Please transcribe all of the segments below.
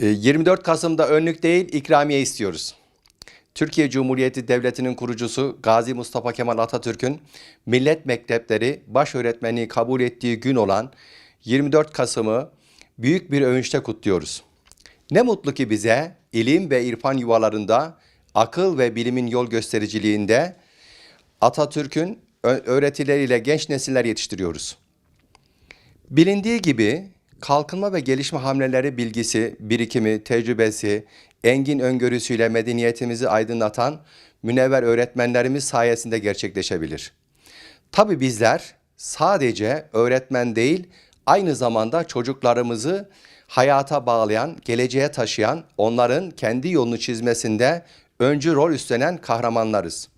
Ee, 24 Kasım'da önlük değil ikramiye istiyoruz. Türkiye Cumhuriyeti Devleti'nin kurucusu Gazi Mustafa Kemal Atatürk'ün millet mektepleri baş öğretmenliği kabul ettiği gün olan 24 Kasım'ı büyük bir övünçle kutluyoruz. Ne mutlu ki bize ilim ve irfan yuvalarında, akıl ve bilimin yol göstericiliğinde Atatürk'ün öğretileriyle genç nesiller yetiştiriyoruz. Bilindiği gibi kalkınma ve gelişme hamleleri bilgisi, birikimi, tecrübesi, engin öngörüsüyle medeniyetimizi aydınlatan münevver öğretmenlerimiz sayesinde gerçekleşebilir. Tabi bizler sadece öğretmen değil, aynı zamanda çocuklarımızı hayata bağlayan, geleceğe taşıyan, onların kendi yolunu çizmesinde öncü rol üstlenen kahramanlarız.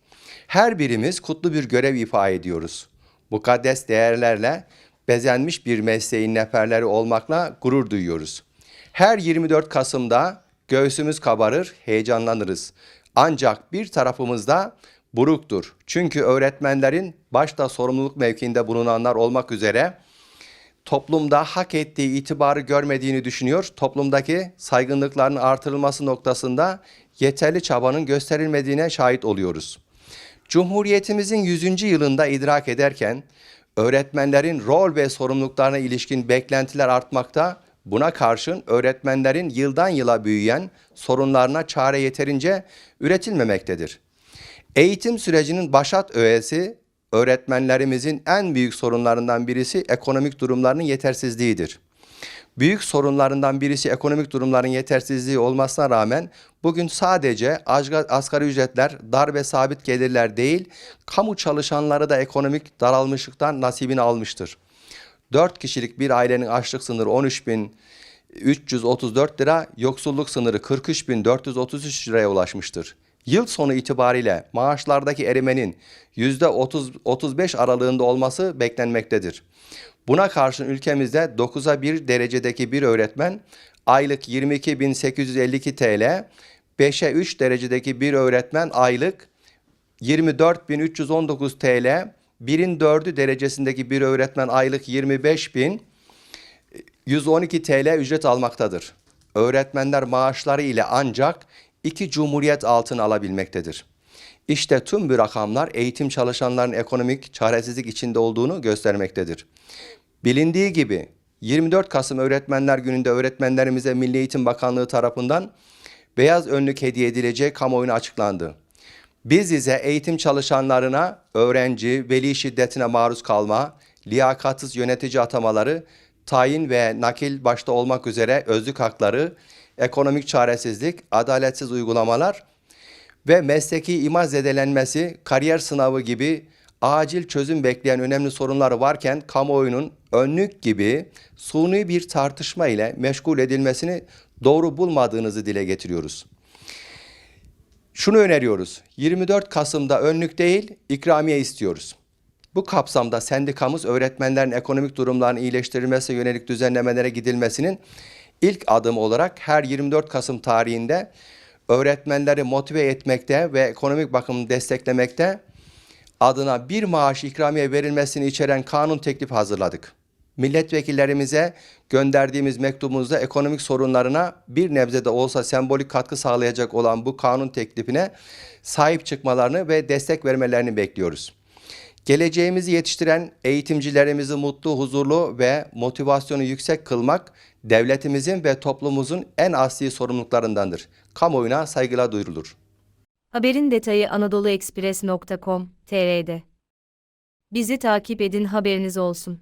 Her birimiz kutlu bir görev ifa ediyoruz. Mukaddes değerlerle bezenmiş bir mesleğin neferleri olmakla gurur duyuyoruz. Her 24 Kasım'da göğsümüz kabarır, heyecanlanırız. Ancak bir tarafımızda buruktur. Çünkü öğretmenlerin başta sorumluluk mevkiinde bulunanlar olmak üzere toplumda hak ettiği itibarı görmediğini düşünüyor. Toplumdaki saygınlıkların artırılması noktasında yeterli çabanın gösterilmediğine şahit oluyoruz. Cumhuriyetimizin 100. yılında idrak ederken öğretmenlerin rol ve sorumluluklarına ilişkin beklentiler artmakta. Buna karşın öğretmenlerin yıldan yıla büyüyen sorunlarına çare yeterince üretilmemektedir. Eğitim sürecinin başat öğesi öğretmenlerimizin en büyük sorunlarından birisi ekonomik durumlarının yetersizliğidir. Büyük sorunlarından birisi ekonomik durumların yetersizliği olmasına rağmen bugün sadece asga- asgari ücretler, dar ve sabit gelirler değil, kamu çalışanları da ekonomik daralmışlıktan nasibini almıştır. 4 kişilik bir ailenin açlık sınırı 13.334 lira, yoksulluk sınırı 43.433 liraya ulaşmıştır. Yıl sonu itibariyle maaşlardaki erimenin %30-35 aralığında olması beklenmektedir. Buna karşın ülkemizde 9'a 1 derecedeki bir öğretmen aylık 22.852 TL, 5'e 3 derecedeki bir öğretmen aylık 24.319 TL, 1'in 4'ü derecesindeki bir öğretmen aylık 25.112 TL ücret almaktadır. Öğretmenler maaşları ile ancak iki cumhuriyet altını alabilmektedir. İşte tüm bu rakamlar eğitim çalışanların ekonomik çaresizlik içinde olduğunu göstermektedir. Bilindiği gibi 24 Kasım Öğretmenler Günü'nde öğretmenlerimize Milli Eğitim Bakanlığı tarafından beyaz önlük hediye edileceği kamuoyuna açıklandı. Biz ise eğitim çalışanlarına öğrenci, veli şiddetine maruz kalma, liyakatsız yönetici atamaları, tayin ve nakil başta olmak üzere özlük hakları, ekonomik çaresizlik, adaletsiz uygulamalar ve mesleki imaj zedelenmesi, kariyer sınavı gibi acil çözüm bekleyen önemli sorunlar varken kamuoyunun önlük gibi suni bir tartışma ile meşgul edilmesini doğru bulmadığınızı dile getiriyoruz. Şunu öneriyoruz. 24 Kasım'da önlük değil, ikramiye istiyoruz. Bu kapsamda sendikamız öğretmenlerin ekonomik durumlarının iyileştirilmesine yönelik düzenlemelere gidilmesinin ilk adımı olarak her 24 Kasım tarihinde öğretmenleri motive etmekte ve ekonomik bakımını desteklemekte adına bir maaş ikramiye verilmesini içeren kanun teklifi hazırladık. Milletvekillerimize gönderdiğimiz mektubumuzda ekonomik sorunlarına bir nebze de olsa sembolik katkı sağlayacak olan bu kanun teklifine sahip çıkmalarını ve destek vermelerini bekliyoruz. Geleceğimizi yetiştiren eğitimcilerimizi mutlu, huzurlu ve motivasyonu yüksek kılmak devletimizin ve toplumumuzun en asli sorumluluklarındandır. Kamuoyuna saygıyla duyurulur. Haberin detayı anadoluexpress.com.tr'de. Bizi takip edin haberiniz olsun.